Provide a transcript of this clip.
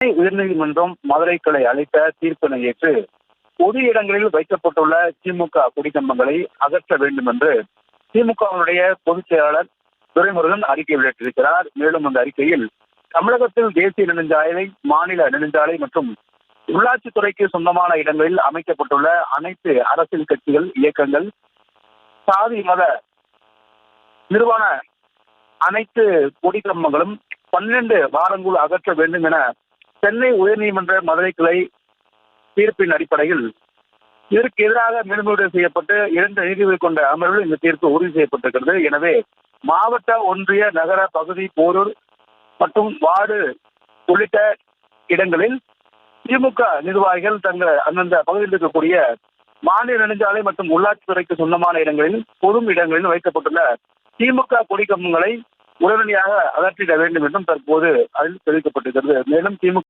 சென்னை உயர்நீதிமன்றம் மதுரை கிளை அளித்த தீர்ப்பினை ஏற்று பொது இடங்களில் வைக்கப்பட்டுள்ள திமுக குடிக்கம்பங்களை அகற்ற வேண்டும் என்று திமுகவினுடைய பொதுச் செயலாளர் துரைமுருகன் அறிக்கை வெளியிட்டிருக்கிறார். மேலும் அந்த அறிக்கையில் தமிழகத்தில் தேசிய நெடுஞ்சாலை மாநில நெடுஞ்சாலை மற்றும் உள்ளாட்சித்துறைக்கு சொந்தமான இடங்களில் அமைக்கப்பட்டுள்ள அனைத்து அரசியல் கட்சிகள் இயக்கங்கள் சாதி மத நிறுவன அனைத்து கொடிக்கம்பங்களும் பன்னிரண்டு வாரங்கள் அகற்ற வேண்டும் என சென்னை உயர்நீதிமன்ற மதுரை கிளை தீர்ப்பின் அடிப்படையில் இதற்கு எதிராக மேல்முறையீடு செய்யப்பட்டு இரண்டு நீதிபதி கொண்ட அமர்வில் இந்த தீர்ப்பு உறுதி செய்யப்பட்டிருக்கிறது. எனவே மாவட்ட ஒன்றிய நகர பகுதி போரூர் மற்றும் வார்டு உள்ளிட்ட இடங்களில் திமுக நிர்வாகிகள் தங்கள் அந்தந்த பகுதியில் இருக்கக்கூடிய மாநில நெடுஞ்சாலை மற்றும் உள்ளாட்சித்துறைக்கு சொந்தமான இடங்களில் பொது இடங்களில் வைக்கப்பட்டுள்ள திமுக கொடிக்கம்பங்களை உடனடியாக அகற்றிட வேண்டும் என்றும் தற்போது அதில் தெரிவிக்கப்பட்டிருக்கிறது. மேலும் திமுக